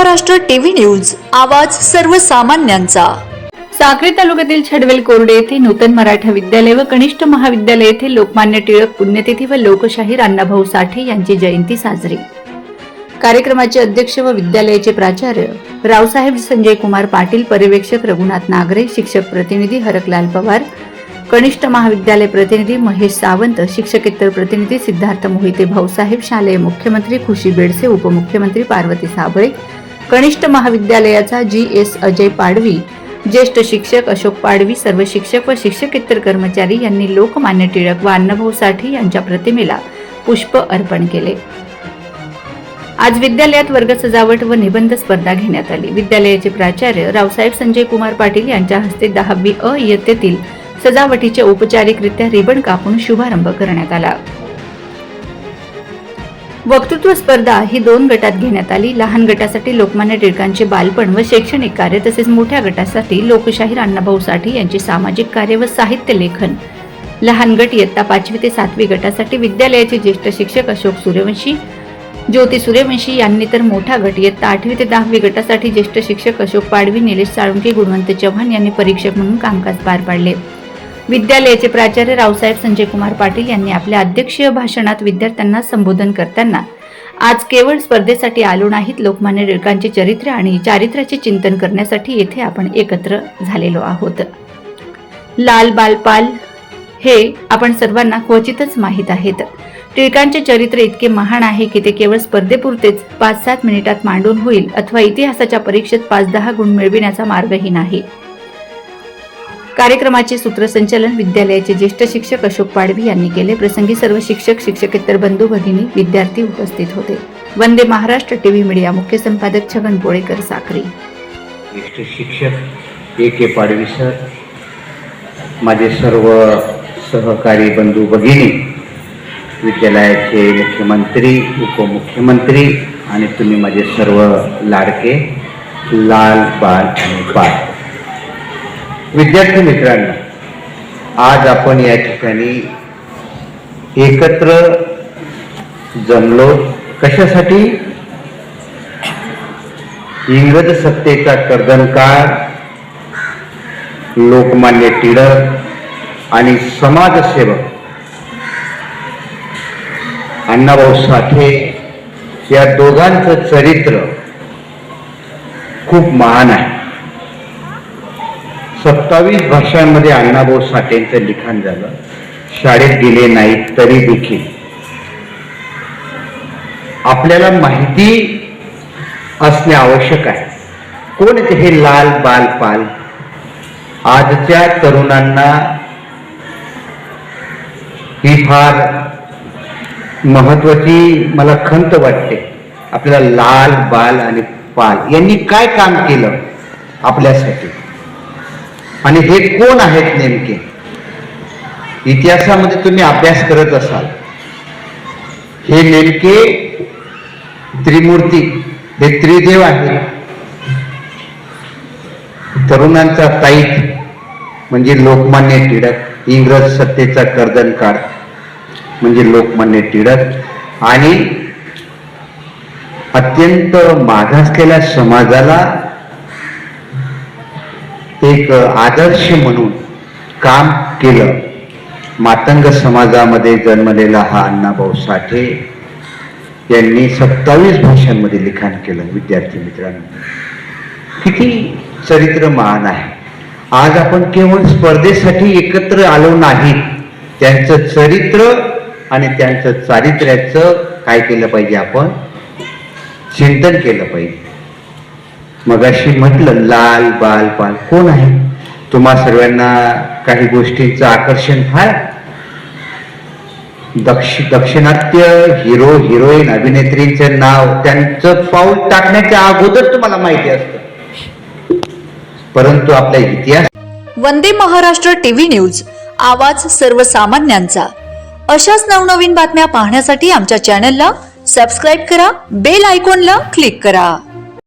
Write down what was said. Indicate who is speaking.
Speaker 1: Maharashtra TV news आवाज सर्वसामान्यांचा.
Speaker 2: साक्री तालुक्यातील छडवेल कोरडे येथे नूतन मराठा विद्यालय व कनिष्ठ महाविद्यालय येथे लोकमान्य टिळक पुण्यतिथी व लोकशाहीर अण्णाभाऊ साठे यांची जयंती साजरी. कार्यक्रमाचे अध्यक्ष व विद्यालयाचे प्राचार्य रावसाहेब संजय कुमार पाटील पर्यवेक्षक रघुनाथ नागरे शिक्षक प्रतिनिधी हरकलाल पवार कनिष्ठ महाविद्यालय प्रतिनिधी महेश सावंत शिक्षकेतर प्रतिनिधी सिद्धार्थ मोहिते भाऊसाहेब शालेय मुख्यमंत्री खुशी बेडसे उपमुख्यमंत्री पार्वती साबळे कनिष्ठ महाविद्यालयाचा जी एस अजय पाडवी ज्येष्ठ शिक्षक अशोक पाडवी सर्व शिक्षक व शिक्षकेतर कर्मचारी यांनी लोकमान्य टिळक व अण्णाभाऊ साठे यांच्या प्रतिमेला पुष्प अर्पण केले. आज विद्यालयात वर्ग सजावट व निबंध स्पर्धा घेण्यात आली. विद्यालयाचे प्राचार्य रावसाहेब संजय कुमार पाटील यांच्या हस्ते दहावी अ इयत्तेतील सजावटीचे औपचारिकरित्या रिबन कापून शुभारंभ करण्यात आला. वक्तृत्व स्पर्धा ही दोन गटात घेण्यात आली. लहान गटासाठी लोकमान्य टिळकांचे बालपण व शैक्षणिक कार्य तसेच मोठ्या गटासाठी लोकशाहीर अण्णाभाऊ साठे यांचे सामाजिक कार्य व साहित्य लेखन. लहान गट इयत्ता पाचवी ते सातवी गटासाठी विद्यालयाचे ज्येष्ठ शिक्षक अशोक सूर्यवंशी ज्योती सूर्यवंशी यांनी तर मोठा गट इयत्ता आठवी ते दहावी गटासाठी ज्येष्ठ शिक्षक अशोक पाडवी निलेश साळुंके गुणवंत चव्हाण यांनी परीक्षक म्हणून कामकाज पार पाडले. विद्यालयाचे प्राचार्य रावसाहेब संजय कुमार पाटील यांनी आपल्या अध्यक्षीय भाषणात विद्यार्थ्यांना संबोधन करताना आज केवळ स्पर्धेसाठी आलो नाहीत लोकमान्य टिळकांचे चरित्र आणि चारित्र्याचे चिंतन करण्यासाठी येथे आपण एकत्र झालेलो आहोत. लाल बालपाल हे आपण सर्वांना क्वचितच माहीत आहेत. टिळकांचे चरित्र इतके महान आहे की ते केवळ स्पर्धेपुरतेच पाच सात मिनिटात मांडून होईल अथवा इतिहासाच्या परीक्षेत पाच दहा गुण मिळविण्याचा मार्गही नाही. कार्यक्रमाचे सूत्रसंचालन विद्यालयाचे ज्येष्ठ शिक्षक अशोक पाडवी यांनी केले. प्रसंगी सर्व शिक्षक शिक्षकेतर बंधू भगिनी विद्यार्थी उपस्थित होते. वंदे महाराष्ट्र टीव्ही मीडिया मुख्य संपादक छगन पोळेकर साखरी
Speaker 3: ज्येष्ठ शिक्षक ए के पाडवी सर माझे सर्व सहकारी बंधू भगिनी विद्यालयाचे मुख्यमंत्री उपमुख्यमंत्री आणि तुम्ही माझे सर्व लाडके लाल बाल आणि पाल विद्यार्थी मित्रांनो आज आपण या ठिकाणी एकत्र जमलो. कशासाठी? इंग्रज सत्तेचा कर्दनकाळ लोकमान्य टिळक आणि समाजसेवक अण्णाभाऊ साठे या दोघांचं चरित्र खूप महान आहे. सत्तावीस भाषांमध्ये अण्णाभाऊ साठेंचं लिखाण झालं. शाळेत गेले नाहीत तरी देखील. आपल्याला माहिती असणे आवश्यक आहे. कोण येते हे लाल बाल पाल आजच्या तरुणांना ही फार महत्वाची मला खंत वाटते. आपल्याला लाल बाल आणि पाल यांनी काय काम केलं आपल्यासाठी? आणि हे कोण आहेत नेमके? इतिहासामध्ये तुम्ही अभ्यास करत असाल. हे नेमके त्रिमूर्ती हे त्रिदेव आहेत. तरुणांचा ताईत म्हणजे लोकमान्य टिळक इंग्रज सत्तेचा कर्दन काळ म्हणजे लोकमान्य टिळक. आणि अत्यंत मागासलेल्या समाजाला एक आदर्श म्हणून काम केलं. मातंग समाजामध्ये जन्मलेला हा अण्णाभाऊ साठे यांनी सत्तावीस भाषांमध्ये लिखाण केलं विद्यार्थी मित्रांनो. किती चरित्र महान आहे. आज आपण केवळ स्पर्धेसाठी एकत्र आलो नाही. त्यांचं चरित्र आणि त्यांचं चारित्र्याचं काय केलं पाहिजे आपण? चिंतन केलं पाहिजे. मगाशी म्हटलं लाल बाल बाल. कोण आहे? तुम्हा सर्वांना काही गोष्टींचं आकर्षण फार. दक्ष दक्षिणात्य हिरो हिरोईन अभिनेत्रींचं नाव त्यांचं पाऊल टाकण्याच्या अगोदर तुम्हाला माहिती असतं. परंतु आपला इतिहास
Speaker 1: वंदे महाराष्ट्र टीव्ही न्यूज आवाज सर्वसामान्यांचा. अशाच नवनवीन बातम्या पाहण्यासाठी आमच्या चॅनलला सबस्क्राईब करा बेल आयकॉनला क्लिक करा.